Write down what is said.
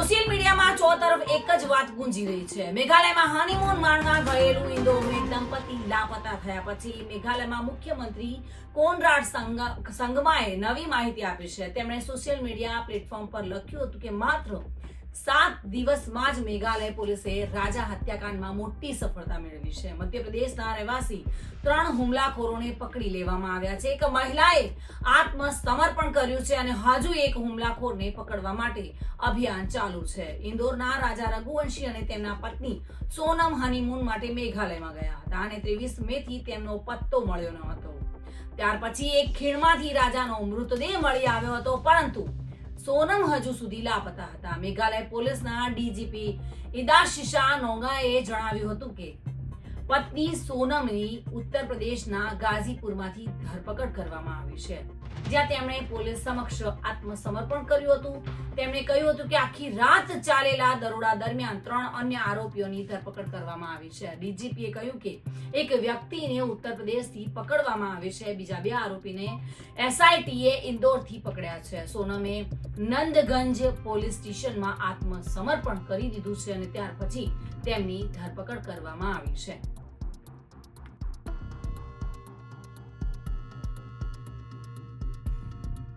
Social મીડિયામાં ચો તરફ એક જ વાત ગુંજી રહી છે. મેઘાલયમાં હનીમૂન માણવા ગયેલું ઇન્દોરનું એક દંપતી લાપતા થયા પછી મેઘાલયમાં મુખ્યમંત્રી કોનરાડ સંગ- સંગમાએ નવી માહિતી આપી છે. તેમણે સોશિયલ મીડિયા પ્લેટફોર્મ પર લખ્યું હતું કે માત્ર સાત દિવસમાં જ મેઘાલય પોલીસે રાજા હત્યાકાંડમાં મોટી સફળતા મેળવી છે. મધ્યપ્રદેશના રહેવાસી ત્રણ હુમલાખોરોને પકડી લેવામાં આવ્યા છે. એક મહિલાએ આત્મસમર્પણ કર્યું છે અને હજુ એક હુમલાખોરને પકડવા માટે અભિયાન ચાલુ છે. ઇન્દોરના રાજા રઘુવંશી અને તેમના પત્ની સોનમ હનીમૂન માટે મેઘાલયમાં ગયા હતા અને ત્રેવીસ મે થી તેમનો પત્તો મળ્યો ન હતો. ત્યાર પછી એક ખીણમાંથી રાજાનો મૃતદેહ મળી આવ્યો હતો, પરંતુ સોનમ હજુ સુધી લાપતા હતા. મેઘાલય પોલીસના ડીજીપી ઇદાશિશા નોંગાએ જણાવ્યું હતું કે પત્ની સોનમની ઉત્તર પ્રદેશના ગાઝીપુરમાંથી ધરપકડ કરવામાં આવી છે. જ્યાં તેમણે પોલીસ સમક્ષ આત્મસમર્પણ કર્યું હતું. તેમણે કહ્યું હતું કે આખી રાત ચાલેલા દરોડા દરમિયાન ત્રણ અન્ય આરોપીઓની ધરપકડ કરવામાં આવી છે. ડીજીપીએ કહ્યું કે એક વ્યક્તિને ઉત્તર પ્રદેશથી પકડવામાં આવી છે. બીજા બે આરોપીને એસઆઈટીએ ઇન્દોરથી પકડ્યા છે. સોનમે નંદગંજ પોલીસ સ્ટેશનમાં આત્મસમર્પણ કરી દીધું છે અને ત્યાર પછી તેમની ધરપકડ કરવામાં આવી છે.